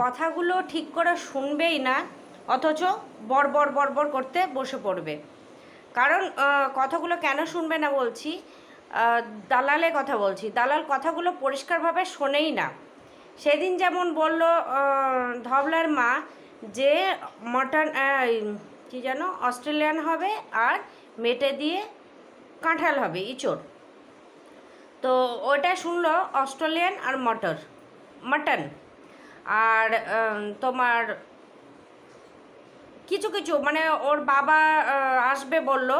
কথাগুলো ঠিক করে শুনবেই না, অথচ বর বর বড় করতে বসে পড়বে। কারণ কথাগুলো কেন শুনবে না বলছি দালালে কথা বলছি। দালাল কথাগুলো পরিষ্কারভাবে শোনেই না। সেদিন যেমন বলল ধবলার মা যে মটন কি যেন অস্ট্রেলিয়ান হবে আর মেটে দিয়ে কাঁঠাল হবে, ইঁচড়। তো ওটা শুনলো অস্ট্রেলিয়ান আর মটর, মাটন। আর তোমার কিছু কিছু মানে ওর বাবা আসবে বলল।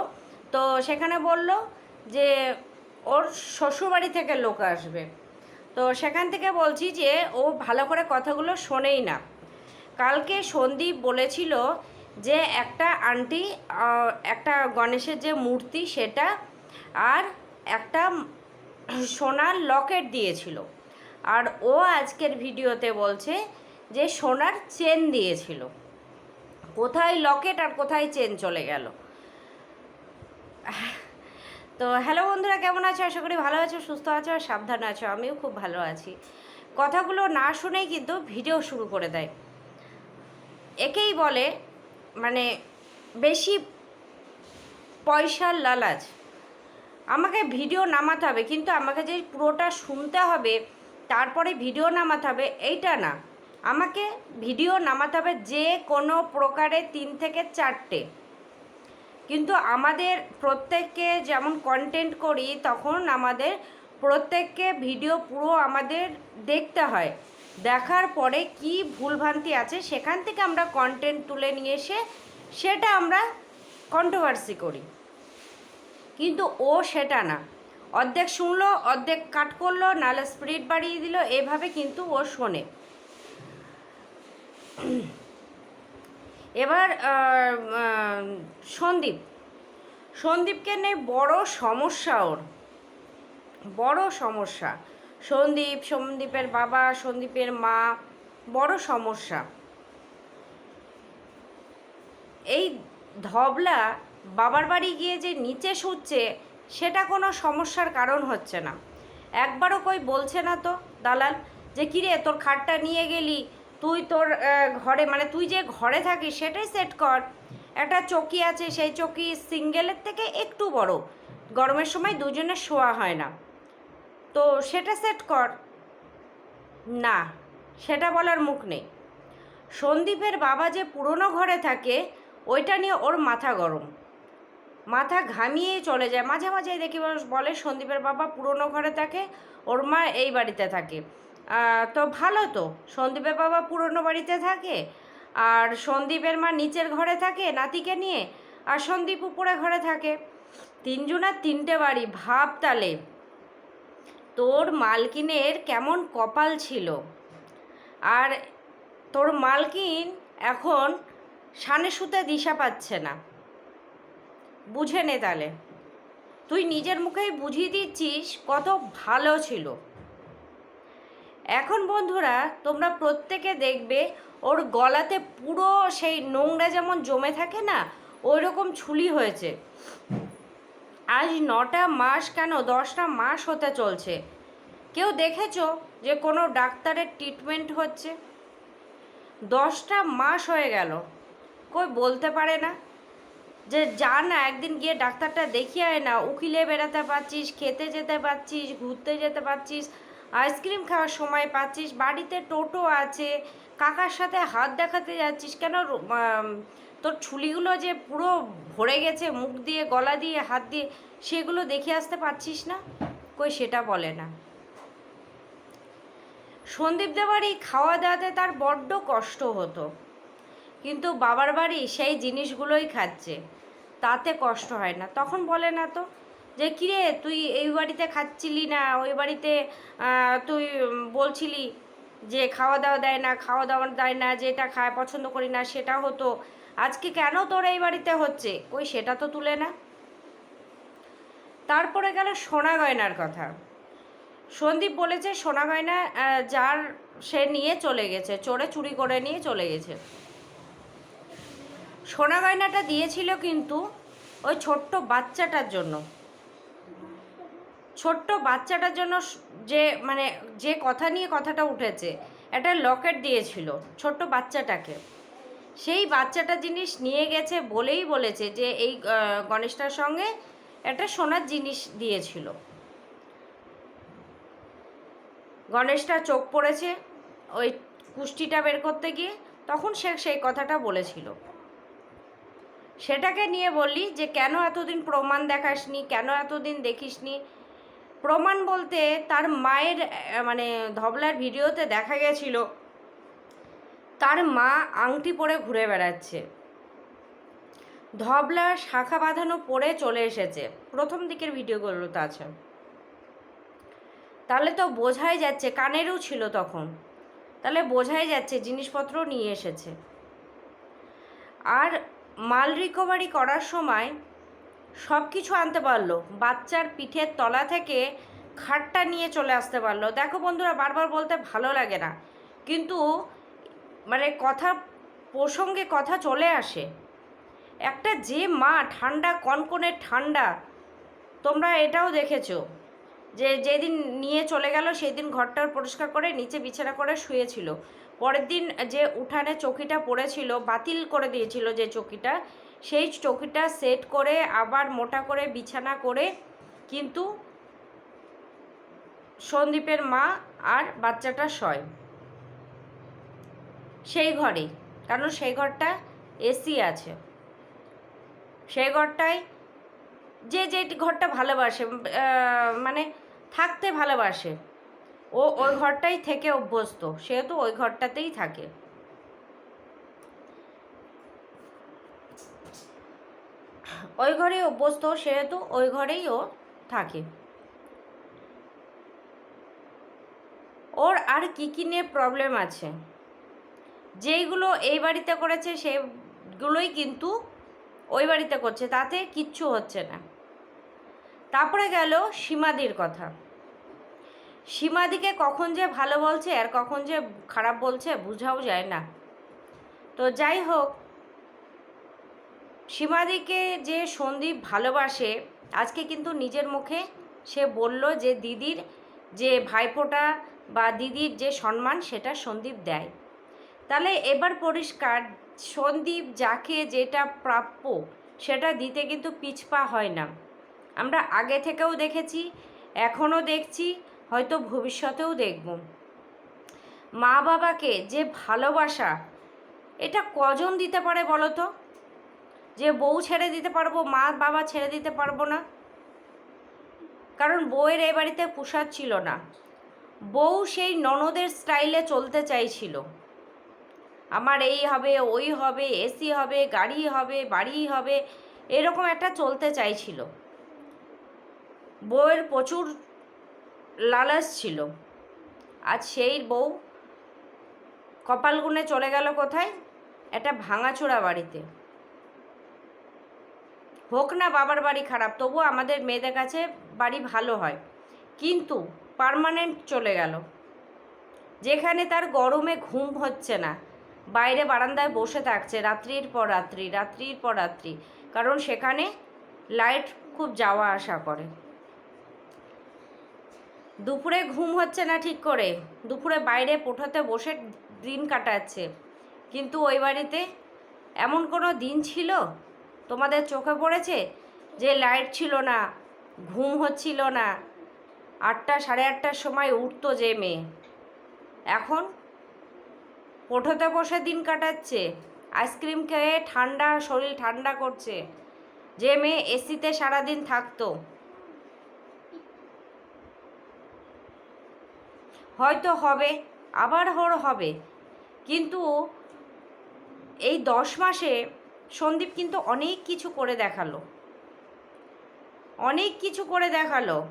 তো সেখানে বলল যে ওর শ্বশুরবাড়ি থেকে লোক আসবে। তো সেখান থেকে বলছি যে ও ভালো করে কথাগুলো শোনেই না। কালকে সন্দীপ বলেছিল যে একটা আন্টি একটা গণেশের যে মূর্তি সেটা আর একটা সোনার লকেট দিয়েছিল। আর ও আজকের ভিডিওতে বলছে যে সোনার চেন দিয়েছিল। কোথায় লকেট আর কোথায় চেন চলে গেল? তো হ্যালো বন্ধুরা, কেমন আছো? আশা করি ভালো আছো, সুস্থ আছো আর সাবধানে আছো। আমিও খুব ভালো আছি। কথাগুলো না শুনেই কিন্তু ভিডিও শুরু করে দেয়। একেই বলে মানে বেশি পয়সার লালাচ আমাকে ভিডিও নামাতে হবে, কিন্তু আমাকে যে পুরোটা শুনতে হবে তারপরে ভিডিও নামাতে হবে, এইটা না। আমাকে ভিডিও নামাতে হবে যে কোনো প্রকারে তিন থেকে চারটে। কিন্তু আমাদের প্রত্যেককে যেমন কন্টেন্ট করি, তখন আমাদের প্রত্যেককে ভিডিও পুরো আমাদের দেখতে হয়। দেখার পরে কি ভুলভ্রান্তি আছে সেখান থেকে আমরা কন্টেন্ট তুলে নিয়ে এসে সেটা আমরা কন্ট্রোভার্সি করি। কিন্তু ও সেটা না। অর্ধেক শুনলো, অর্ধেক কাট করল, নাহলে স্পিরিট বাড়িয়ে দিল, এভাবে কিন্তু ও শোনে। এবার সন্দীপ। সন্দীপকে নিয়ে বড় সমস্যা ওর। বড় সমস্যা। সন্দীপ, সন্দীপের বাবা, সন্দীপের মা, বড় সমস্যা। এই ধবলা বাবার বাড়ি গিয়ে যে নিচে শুচ্ছে সেটা কোনো সমস্যার কারণ হচ্ছে না। একবারও কই বলছে না তো, দালাল, যে কিরে তোর খাটটা নিয়ে গেলি, তুই তোর ঘরে মানে তুই যে ঘরে থাকিস সেটাই সেট কর। একটা চকি আছে, সেই চকি সিঙ্গেলের থেকে একটু বড়। গরমের সময় দুজনে শোয়া হয় না। তো সেটা সেট কর। না, সেটা বলার মুখ নেই। সন্দীপের বাবা যে পুরনো ঘরে থাকে, ওইটা নিয়ে ওর মাথা গরম। মাথা ঘামিয়ে চলে যায়। মাঝে মাঝে দেখি বল- সন্দীপের বাবা, পুরনো ঘরে থাকে, ওর মা এই বাড়িতে থাকে। তো ভালো তো। সন্দীপের বাবা পুরনো বাড়িতে থাকে, আর সন্দীপের মা নিচের ঘরে থাকে নাতিকে নিয়ে, আর সন্দীপ উপরে ঘরে থাকে। তিনজনের তিনটে বাড়ি, ভাব তালে। তোর মালকিনের কেমন কপাল ছিল। আর তোর মালকিন এখন সানে সুতে দিশা পাচ্ছে না। বুঝে নে তাহলে। তুই নিজের মুখেই বুঝিয়ে দিচ্ছিস কত ভালো ছিল। এখন বন্ধুরা, তোমরা প্রত্যেকে দেখবে ওর গলাতে পুরো সেই নোংরা যেমন জমে থাকে না ওই রকম ছুলি হয়েছে। আজ নটা মাস কেন, দশটা মাস হতে চলছে। কেউ দেখেছ যে কোনো ডাক্তারের ট্রিটমেন্ট হচ্ছে? দশটা মাস হয়ে গেল, কই বলতে পারে না। যে যা না, একদিন গিয়ে ডাক্তারটা দেখিয়ে আয় না, উকিলে বেড়াতে পারছিস, খেতে যেতে পারছিস, ঘুরতে যেতে পারছিস, আইসক্রিম খাওয়ার সময় পাচ্ছিস, বাড়িতে টোটো আছে, কাকার সাথে হাত দেখাতে যাচ্ছিস, কেন তোর ছুলিগুলো যে পুরো ভরে গেছে, মুখ দিয়ে, গলা দিয়ে, হাত দিয়ে, সেগুলো দেখে আসতে পারছিস না? কই সেটা বলে না। সন্দীপ দেবারই খাওয়া দাওয়াতে তার বড্ড কষ্ট হতো। কিন্তু বাবার বাড়ি সেই জিনিসগুলোই খাচ্ছে। তাতে কষ্ট হয় না। তখন বলে না তো যে, কিরে, তুই এই বাড়িতে খাচ্ছিলি না? ওই বাড়িতে তুই বলছিলি যে, খাওয়া দাওয়া দেয় না, খাওয়া দাওয়া দেয় না যেটা খায়, পছন্দ করি না, সেটা হতো। আজকে কেন তোর এই বাড়িতে হচ্ছে? ওই সেটা তো তুলে না। তারপরে গেল সোনা গয়নার কথা। সন্দীপ বলেছে, সোনা গয়না যার সে নিয়ে চলে গেছে, চোরে চুরি করে নিয়ে চলে গেছে। সোনা গয়নাটা দিয়েছিল কিন্তু ওই ছোট্ট বাচ্চাটার জন্য। ছোট্ট বাচ্চাটার জন্য যে মানে যে কথা নিয়ে কথাটা উঠেছে, একটা লকেট দিয়েছিল ছোট্ট বাচ্চাটাকে। সেই বাচ্চাটা জিনিস নিয়ে গেছে বলেই বলেছে যে এই গণেশটার সঙ্গে একটা সোনার জিনিস দিয়েছিল। গণেশটা চোখ পড়েছে, ওই কুষ্টিটা বের করতে গিয়ে, তখন সে সেই কথাটা বলেছিল। সেটাকে নিয়ে বললি যে কেন এতদিন প্রমাণ দেখাসনি, কেন এতদিন দেখিসনি? প্রমাণ বলতে তার মায়ের মানে ধবলার ভিডিওতে দেখা গেছিল। তার মা আংটি পরে ঘুরে বেড়াচ্ছে। ধবলা শাখা বাঁধানো পরে চলে এসেছে। প্রথম দিকের ভিডিওগুলোতে আছে। তাহলে তো বোঝাই যাচ্ছে, কানেরও ছিল তখন। তাহলে বোঝাই যাচ্ছে জিনিসপত্র নিয়ে এসেছে। আর মাল রিকভারি করার সময় সব কিছু আনতে পারল। বাচ্চার পিঠের তলা থেকে খাটটা নিয়ে চলে আসতে পারল। দেখো বন্ধুরা, বারবার বলতে ভালো লাগে না। কিন্তু মানে কথা প্রসঙ্গে কথা চলে আসে। একটা যে মা ঠান্ডা, কনকনে ঠান্ডা, তোমরা এটাও দেখেছ যে যেদিন নিয়ে চলে গেল সেই দিন ঘরটার পরিষ্কার করে, নিচে বিছানা করে শুয়েছিল। পরের দিন যে উঠানে চকিটা পড়েছিল, বাতিল করে দিয়েছিল যে চকিটা, সেই চকিটা সেট করে আবার মোটা করে, বিছানা করে কিন্তু সন্দীপের মা আর বাচ্চাটা শয় সেই ঘরেই, কারণ সেই ঘরটা এসি আছে। সেই ঘরটায় যে যে ঘরটা ভালোবাসে মানে থাকতে ভালোবাসে ও ওই ঘরটাই থেকে অভ্যস্ত, সেহেতু ওই ঘরটাতেই থাকে। ওই ঘরেই অভ্যস্ত, সেহেতু ওই ঘরেই ও থাকে। ওর আর কি কি নিয়ে প্রবলেম আছে? যেইগুলো এই বাড়িতে করেছে, সেগুলোই কিন্তু ওই বাড়িতে করছে, তাতে কিচ্ছু হচ্ছে না। তারপরে গেল সীমাদির কথা। সীমাদিকে কখন যে ভালো বলছে আর কখন যে খারাপ বলছে বোঝাও যায় না। তো যাই হোক সীমাদিকে যে সন্দীপ ভালোবাসে, আজকে কিন্তু নিজের মুখে সে বলল যে দিদির যে ভাইফোঁটা বা দিদির যে সম্মান সেটা সন্দীপ দেয়। তাহলে এবার পরিষ্কার, সন্দীপ যাকে যেটা প্রাপ্য সেটা দিতে কিন্তু পিছপা হয় না। আমরা আগে থেকেও দেখেছি, এখনও দেখছি হয়তো ভবিষ্যতেও দেখব। মা বাবাকে যে ভালোবাসা, এটা কজন দিতে পারে বলো তো? যে বউ ছেড়ে দিতে পারব, মা বাবা ছেড়ে দিতে পারব না? কারণ বউয়ের এ বাড়িতে পোশাক ছিল না। বউ সেই ননদের স্টাইলে চলতে চাইছিল। আমার এই হবে, ওই হবে, এসি হবে, গাড়ি হবে, বাড়ি হবে, এরকম একটা চলতে চাইছিল। বউয়ের প্রচুর লালাস ছিল। আজ সেই বউ কপাল গুনে চলে গেল কোথায়? একটা ভাঙাচোরা বাড়িতে। হোক না বাবার বাড়ি খারাপ, তবু আমাদের মেয়েদের কাছে বাড়ি ভালো হয়। কিন্তু পার্মানেন্ট চলে গেল। যেখানে তার গরমে ঘুম হচ্ছে না। বাইরে বারান্দায় বসে থাকছে রাত্রির পর রাত্রি, রাত্রির পর রাত্রি। কারণ সেখানে লাইট খুব যাওয়া আসা করে। দুপুরে ঘুম হচ্ছে না ঠিক করে। দুপুরে বাইরে পোঠাতে বসে দিন কাটাচ্ছে। কিন্তু ওই বাড়িতে এমন কোনো দিন ছিল? তোমাদের চোখে পড়েছে যে লাইট ছিল না, ঘুম হচ্ছিল না, আটটা সাড়ে আটটার সময় উঠতো যে মেয়ে। এখন পোঠোতে বসে দিন কাটাচ্ছে, আইসক্রিম খেয়ে ঠান্ডা, শরীর ঠান্ডা করছে। যে মেয়ে এসিতে সারাদিন থাকতো। হয়তো হবে, আবার হর হবে। কিন্তু এই দশ মাসে সন্দীপ কিন্তু অনেক কিছু করে দেখাল। অনেক কিছু করে দেখাল।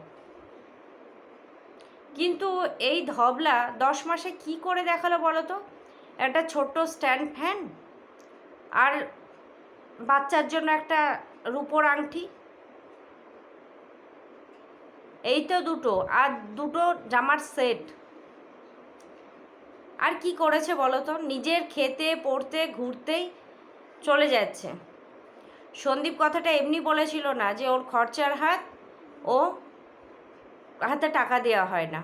কিন্তু এই ধবলা দশ মাসে কি করে দেখাল বলো তো? একটা ছোট্ট স্ট্যান্ড ফ্যান আর বাচ্চার জন্য একটা রূপোর আংটি। এই তো দুটো, আর দুটো জামার সেট। আর কি করেছে বলো তো? নিজের খেতে, পড়তে, ঘুরতেই চলে যাচ্ছে। সন্দীপ কথাটা এমনি বলেছিল না যে ওর খরচার হাত ও হাতে টাকা দেওয়া হয় না।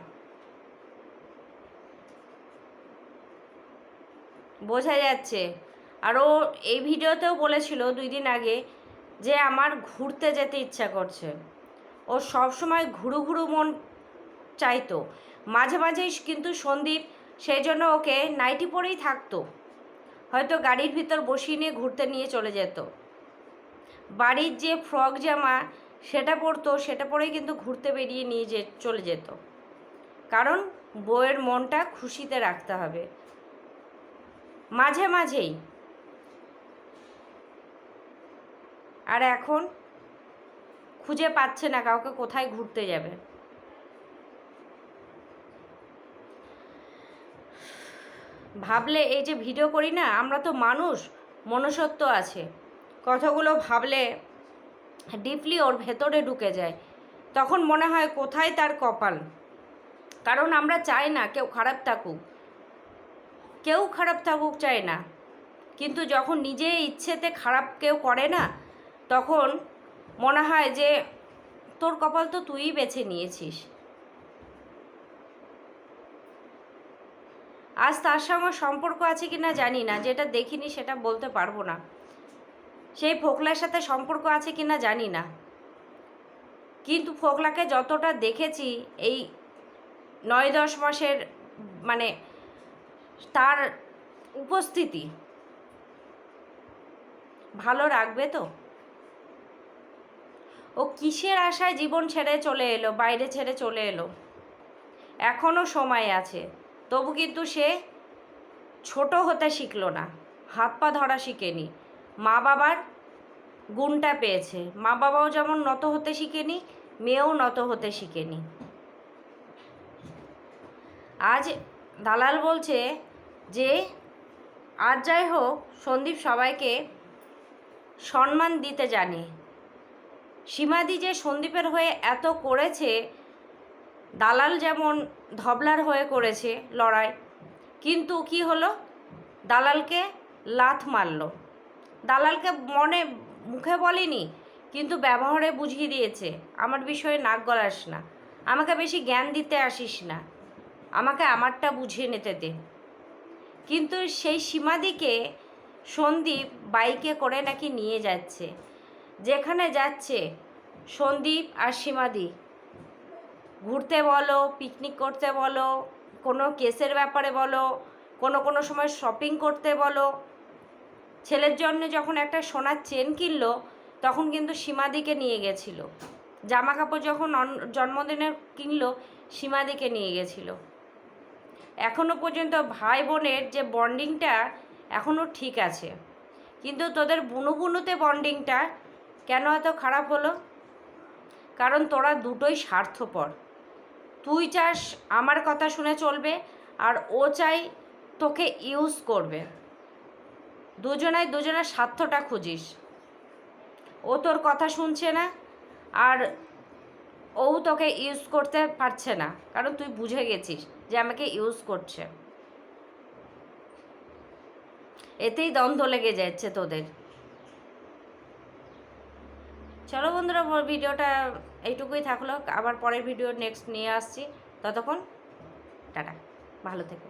বোঝা যাচ্ছে। আর ও এই ভিডিওতেও বলেছিল দুই দিন আগে যে আমার ঘুরতে যেতে ইচ্ছা করছে। ও সবসময় ঘুরু ঘুরু মন চাইতো। মাঝে মাঝেই কিন্তু সন্দীপ সেই জন্য ওকে নাইটি পরেই থাকতো। হয়তো গাড়ির ভিতর বসিয়ে নিয়ে ঘুরতে নিয়ে চলে যেত। বাড়ির যে ফ্রক জামা সেটা পরতো, সেটা পরেই কিন্তু ঘুরতে বেরিয়ে নিয়ে যে চলে যেত। কারণ বউয়ের মনটা খুশিতে রাখতে হবে। মাঝে মাঝেই। আর এখন খুঁজে পাচ্ছে না কাউকে কোথায় ঘুরতে যাবে। ভাবলে এই যে ভিডিও করি না, আমরা তো মানুষ, মনুষ্যত্ব আছে। কথাগুলো ভাবলে ডিপলি ওর ভেতরে ঢুকে যায়। তখন মনে হয় কোথায় তার কপাল? কারণ আমরা চাই না কেউ খারাপ থাকুক। কেউ খারাপ থাকুক চায় না। কিন্তু যখন নিজে ইচ্ছেতে খারাপ কেউ করে না, তখন মনে হয় যে তোর কপাল তো তুইই বেছে নিয়েছিস। আজ তার সঙ্গে সম্পর্ক আছে কি না জানি না, যেটা দেখিনি সেটা বলতে পারব না। সেই ফোকলার সাথে সম্পর্ক আছে কি না জানি না। কিন্তু ফোকলাকে যতটা দেখেছি এই নয় দশ মাসের মানে তার উপস্থিতি, ভালো রাখবে তো? ও কিসের আশায় জীবন ছেড়ে চলে এলো, বাইরে ছেড়ে চলে এলো? এখনও সময় আছে। তবু কিন্তু সে ছোট হতে শিখল না। হাত পা ধরা শিখেনি। মা বাবার গুণটা পেয়েছে। মা বাবাও যেমন নত হতে শিখেনি, মেয়েও নত হতে শিখেনি। আজ দালাল বলছে যে আর যাই হোক, সন্দীপ সবাইকে সম্মান দিতে জানে। সীমাদি যে সন্দীপের হয়ে এত করেছে দালাল যেমন ধবলার হয়ে করেছে লড়াই, কিন্তু কি হলো? দালালকে লাথ মারল। দালালকে মনে মুখে বলেনি, কিন্তু ব্যবহারে বুঝিয়ে দিয়েছে, আমার বিষয়ে নাক গলাস না, আমাকে বেশি জ্ঞান দিতে আসিস না, আমাকে আমারটা বুঝিয়ে নিতে দে। কিন্তু সেই সীমাদিকে সন্দীপ বাইকে করে নাকি নিয়ে যাচ্ছে, যেখানে যাচ্ছে সন্দীপ আর সীমাদি ঘুরতে বলো পিকনিক করতে বলো, কোনো কেসের ব্যাপারে বলো, কোনো কোনো সময় শপিং করতে বলো। ছেলের জন্য যখন একটা সোনার চেন কিনলো, তখন কিন্তু সীমাদিকে নিয়ে গেছিল। জামা কাপড় যখন জন্মদিনের কিনলো, সীমাদিকে নিয়ে গেছিল। এখনও পর্যন্ত ভাই বোনের যে বন্ডিংটা এখনও ঠিক আছে। কিন্তু তোদের বুনু বুনুতে বন্ডিংটা কেন এত খারাপ হলো? কারণ তোরা দুটোই স্বার্থপর। তুই চাস আমার কথা শুনে চলবে আর ও চাই তোকে ইউজ করবে। দুজনায় দুজনের স্বার্থটা খুঁজিস। ও তোর কথা শুনছে না আর ও তোকে ইউজ করতে পারছে না। কারণ তুই বুঝে গেছিস যে আমাকে ইউজ করছে। এতেই দ্বন্দ্ব লেগে যাচ্ছে তোদের। চলো বন্ধুরা ভিডিওটা এইটুকুই থাকল। আবার পরের ভিডিও নেক্সট নিয়ে আসছি। ততক্ষণ টাটা। ভালো থেকো।